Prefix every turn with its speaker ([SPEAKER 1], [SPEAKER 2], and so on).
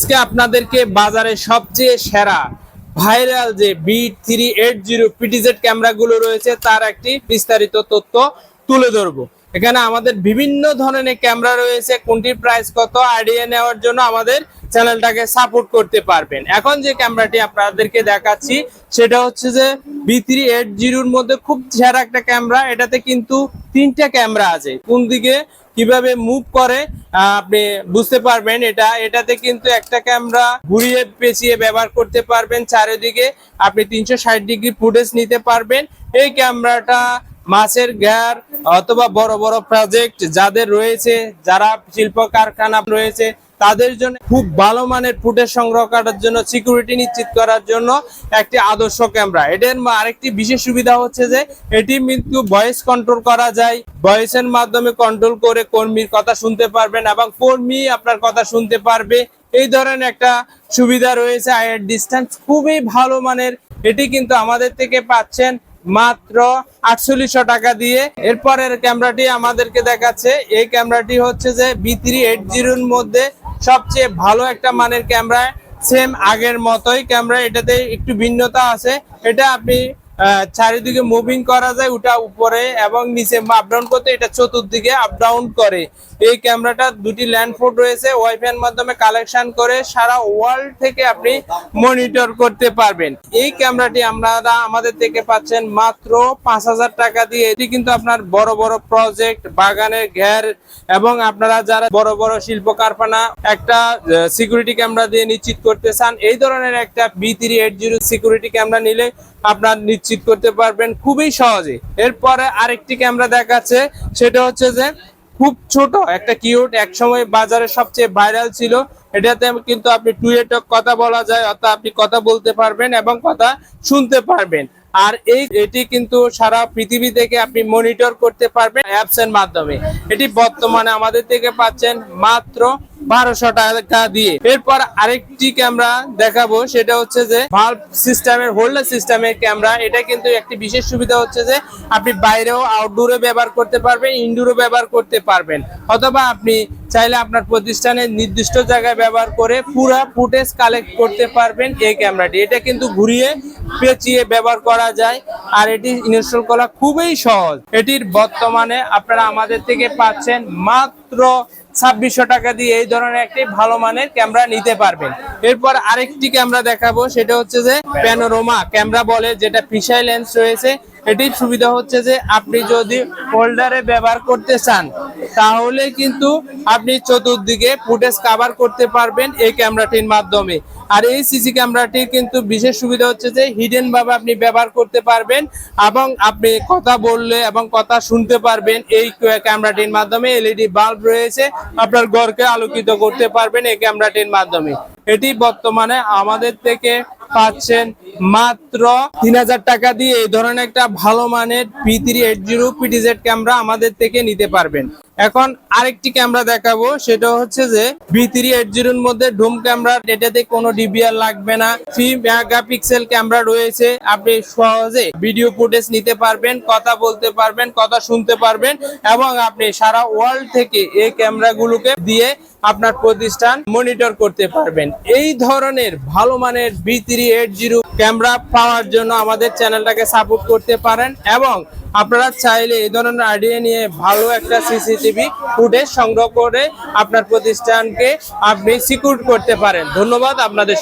[SPEAKER 1] আজকে আপনাদেরকে বাজারে সবচেয়ে সেরা ভাইরাল যে B three eight zero PTZ ক্যামেরাগুলো রয়েছে, তার একটি বিস্তারিত তথ্য তুলে ধরবো। এখানে আমাদের বিভিন্ন ধরনের ক্যামেরা রয়েছে, কোনটির প্রাইস কত আইডিয়া নেওয়ার জন্য আমাদের চ্যানেলটাকে সাপোর্ট করতে পারবেন। এখন যে ক্যামেরাটি আপনাদেরকে দেখাচ্ছি, সেটা হচ্ছে যে বি থ্রি এইট জিরোর মধ্যে খুব সেরা একটা ক্যামেরা, এটাতে কিন্তু তিনটা ক্যামেরা আছে। কোন দিকে কীভাবে মুভ করে আপনি বুঝতে পারবেন এটা। এটাতে কিন্তু একটা ক্যামেরা ঘুরিয়ে পেঁচিয়ে ব্যবহার করতে পারবেন চারিদিকে। আপনি তিনশো ষাট ডিগ্রি ফুটেজ নিতে পারবেন। এই ক্যামেরাটা মাছের গ্যার অথবা বড় বড় প্রজেক্ট যাদের রয়েছে, যারা শিল্প কারখানা রয়েছে তাদের জন্য খুব ভালো মানের ফুটেজ সংগ্রহ করার জন্য সিকিউরিটি নিশ্চিত করার জন্য একটি আদর্শ ক্যামেরা। এটার আরেকটি বিশেষ সুবিধা হচ্ছে যে, এটি কিন্তু ভয়েস কন্ট্রোল করা যায়। ভয়েসের মাধ্যমে কন্ট্রোল করে কর্মীর কথা শুনতে পারবেন এবং কর্মী আপনার কথা শুনতে পারবে। এই ধরনের একটা সুবিধা রয়েছে আয়ের ডিস্টেন্স খুবই ভালো মানের। এটি কিন্তু আমাদের থেকে পাচ্ছেন মাত্র আটচল্লিশশো টাকা দিয়ে। এরপরের ক্যামেরাটি আমাদেরকে দেখাচ্ছে। এই ক্যামেরাটি হচ্ছে যে বি থ্রি এইট জিরোর মধ্যে সবচেয়ে ভালো একটা মানের ক্যামেরা সেম আগের মতোই ক্যামেরা, এটাতে একটু ভিন্নতা আছে। এটা আপনি চারিদিকে মুভিং করা যায় ওটা উপরে এবং নিচে আপ ডাউন করতে এটা চতুর্দিকে আপ ডাউন করে। এই ক্যামেরাটা দুটি ল্যান্ডফোর্ড রয়েছে ওয়াইফাই এর মাধ্যমে কালেকশন করে সারা ওয়ার্ল্ড থেকে আপনি মনিটর করতে পারবেন। এই ক্যামেরাটি আপনারা আমাদের থেকে পাচ্ছেন মাত্র পাঁচ হাজার টাকা দিয়ে। এটি কিন্তু আপনার বড় বড় প্রজেক্ট বাগানের ঘের এবং আপনারা যারা বড় বড় শিল্প কারখানা একটা সিকিউরিটি ক্যামেরা দিয়ে নিশ্চিত করতে চান, এই ধরনের একটা B three eight zero security camera নিলে আপনার নিশ্চিত করতে পারবেন খুবই সহজে। এরপরে আরেকটি ক্যামেরা দেখাচ্ছে, সেটা হচ্ছে যে খুব ছোট, একটা কিউট একসময় বাজারে সবচেয়ে ভাইরাল ছিল। এটাতে কিন্তু আপনি টুয়েটক কথা বলা যায়, অর্থাৎ আপনি কথা বলতে পারবেন এবং কথা শুনতে পারবেন। আর এই, এটি কিন্তু সারা পৃথিবী থেকে আপনি মনিটর করতে পারবেন অ্যাপস এর মাধ্যমে। এটি বর্তমানে আমাদের থেকে পাচ্ছেন মাত্র বারোশো টাকা দিয়ে। এরপর আরেকটি ক্যামেরা দেখাবো, সেটা হচ্ছে যে ভাল্ব সিস্টেমের হোল্ডার সিস্টেমের ক্যামেরা এটা কিন্তু একটি বিশেষ সুবিধা হচ্ছে যে আপনি বাইরেও আউটডোরে ব্যবহার করতে পারবেন ইনডোরও ব্যবহার করতে পারবেন। অথবা আপনি চাইলে আপনার প্রতিষ্ঠানের নির্দিষ্ট জায়গায় ব্যবহার করে পুরা ফুটেজ কালেক্ট করতে পারবেন এই ক্যামেরাটি। এটা কিন্তু ঘুরিয়ে, পেঁচিয়ে ব্যবহার করা যায় আর এটি ইনস্টল করা খুবই সহজ। এটির বর্তমানে আপনারা আমাদের থেকে পাচ্ছেন মাত্র ছাব্বিশশো টাকা দিয়ে এই ধরনের একটি ভালো মানের ক্যামেরা নিতে পারবেন। এরপর আরেকটি ক্যামেরা দেখাবো, সেটা হচ্ছে যে প্যানোরোমা ক্যামেরা বলে, যেটা ফিশাই লেন্স রয়েছে। এটির সুবিধা হচ্ছে যে আপনি যদি হোল্ডারে ব্যবহার করতে চান তাহলে কিন্তু আপনি চতুর্দিকে ফুটেজ কাভার করতে পারবেন এই ক্যামেরাটির মাধ্যমে। আর এই সিসি ক্যামেরাটির কিন্তু বিশেষ সুবিধা হচ্ছে যে হিডেন ভাবে আপনি ব্যবহার করতে পারবেন এবং আপনি কথা বললে এবং কথা শুনতে পারবেন এই ক্যামেরাটির মাধ্যমে। এলইডি বাল্ব রয়েছে, আপনার ঘরকে আলোকিত করতে পারবেন এই ক্যামেরাটির মাধ্যমে। এটি বর্তমানে আমাদের থেকে পাচ্ছেন মাত্র তিন হাজার টাকা দিয়ে এই ধরনের একটা ভালো মানের P three eight zero PTZ camera আমাদের থেকে নিতে পারবেন। এখন আরেকটি ক্যামেরা দেখাবো, সেটা হচ্ছে যে বি থ্রি এইট জিরোর মধ্যে ডুম ক্যামেরা, এটাতে কোনো ডিবিআর লাগবে না। থ্রি মেগাপিক্সেল ক্যামেরা রয়েছে, আপনি সহজে ভিডিও ফুটেজ নিতে পারবেন, কথা বলতে পারবেন, কথা শুনতে পারবেন, এবং আপনি সারা ওয়ার্ল্ড থেকে এই ক্যামেরাগুলোকে দিয়ে আপনার প্রতিষ্ঠান মনিটর করতে পারবেন। এই ধরনের ভালো মানের B three eight zero camera পাওয়ার জন্য আমাদের চ্যানেলটাকে সাপোর্ট করতে পারেন এবং আপনারা চাইলে এই ধরনের আইডিয়া নিয়ে ভালো একটা সিসিটিভি ফুটেজ সংগ্রহ করে আপনার প্রতিষ্ঠানকে আপনি সিকিউর করতে পারেন। ধন্যবাদ আপনাদের